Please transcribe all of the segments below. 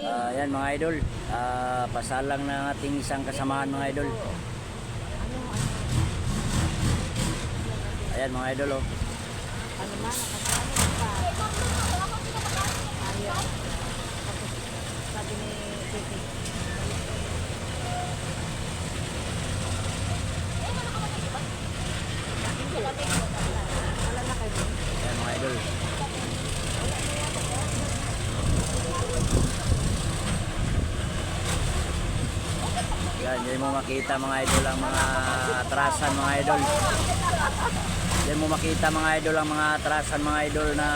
Ah, yan mga idol. Ah, pasalang ng ating isang kasamahan mga idol. Ayan mga idol oh. Ano Yan mo makita mga idol ang mga atrasan mga idol. Yan mo makita mga idol ang mga atrasan mga idol na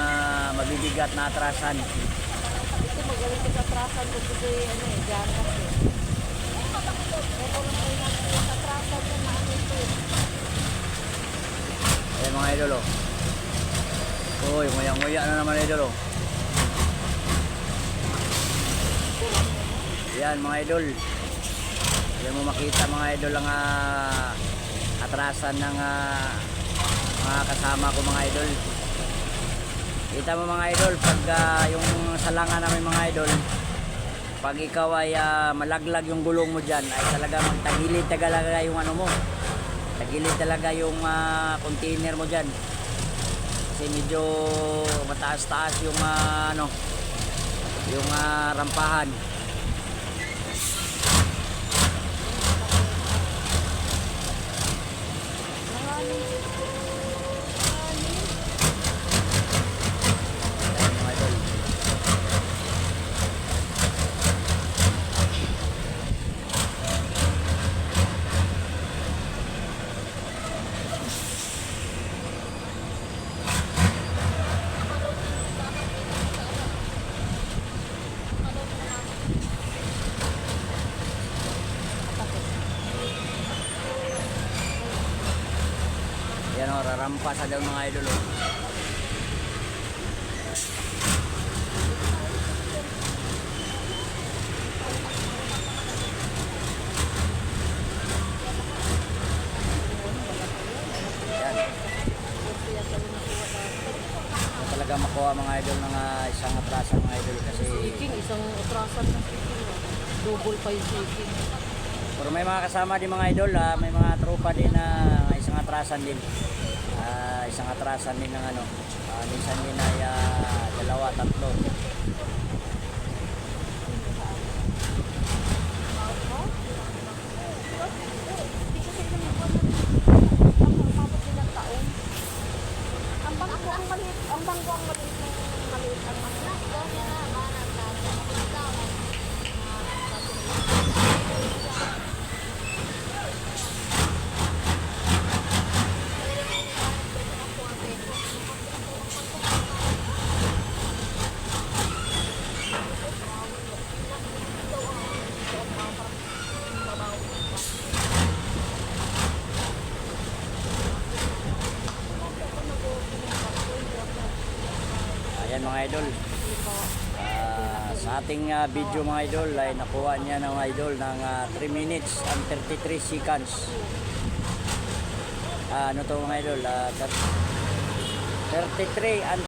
mabibigat na atrasan. Ito magaling sa trasan ko kasi dyan kasi. Pero kung ko na ano eh. Ayan mga idol oh. Uy, nguya-nguya na naman idol oh. Yan mga idol. Yan mo makita mga idol ang ah, atrasan ng ah, mga kasama ko mga idol. Kita mo mga idol, pag ah, yung salanga namin mga idol, pag ikaw ay ah, malaglag yung gulong mo dyan, ay talaga magtagilid talaga yung ano mo. Tagilid talaga yung ah, container mo dyan. Kasi medyo mataas-taas yung ah, ano, yung ah, rampahan. Ayan, mga idol. Yan o, rarampa sa daw mga idol. oh. Talaga makuha mga idol ng ah, isang atrasan mga idol kasi Speaking, isang atrasan na speaking. ah. Double pa yung speaking. pero may mga kasama din mga idol ah, may mga tropa din na isang atrasan din isang atrasan din ng ano Ah, minsan din ay ah, dalawa, tatlo Ang bangko ang maliit, ang bangko ang maliit ng maliit ang maliit. Mga idol. Ah, sa ating ah, video mga idol ay nakuha niya ng idol ng ah, 3 minutes and 33 seconds. Ah, ano to mga idol? Ah, 33 and